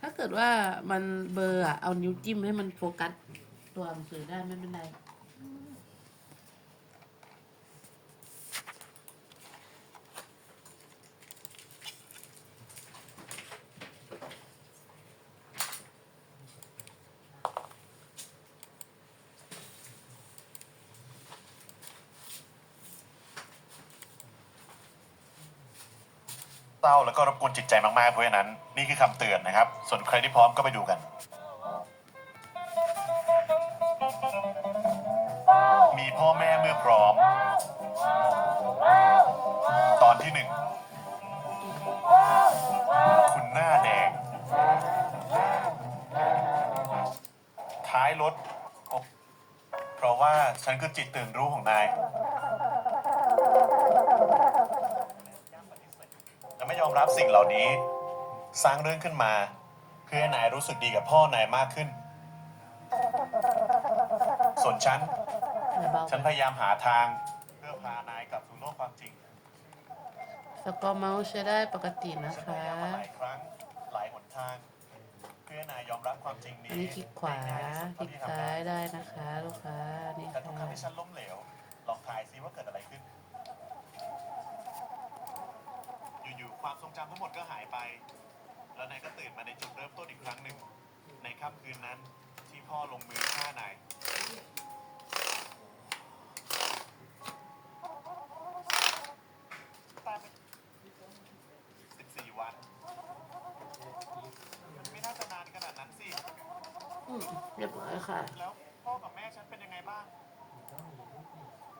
ถ้าเกิดว่ามันเบลอร์อะเอานิ้วจิ้มให้มันโฟกัสตัวหนังสือได้ไม่เป็นไร ร้าแล้วก็รบกวนจิตใจมากๆ เพราะฉะนั้นนี่คือคำเตือนนะครับ ส่วนใครที่พร้อมก็ไปดูกัน มีพ่อแม่เมื่อพร้อม ตอนที่หนึ่งคุณหน้าแดง ท้ายรถเพราะว่าฉันคือจิตตื่นรู้ของนาย รับสิ่งเหล่านี้ สร้างเรื่องขึ้นมา เพื่อให้นายรู้สึกดีกับพ่อนายมากขึ้น ส่วนฉันเบาฉันพยายามหาทาง เพื่อพานายกลับสู่โลกความจริงๆสกอร์เมาส์ใช้ได้ปกตินะฉันพคะยายามมาหลายครั้งหลายหนทาง เพื่อให้นายยอมรับความจริงนี้อันนี้คลิกขวาได้ง่ยที่สุดคลิเท่ากที่ทำซ้าได้ยได้นะคะ ลูกค้า นี่แต่ทุกคค่ะรั้งที่ฉันล้มเหลว ลองทายซิว่าเกิดอะไรขึ้น ความทรงจำทั้งหมดก็หายไป แล้วนายก็ตื่นมาในจุดเริ่มต้นอีกครั้งหนึ่ง ในค่ำคืนนั้นที่พ่อลงมือฆ่านายตายไป14 วัน มันไม่น่าจะนานขนาดนั้นสิเรียบร้อยค่ะ แล้วพ่อกับแม่ฉันเป็นยังไงบ้าง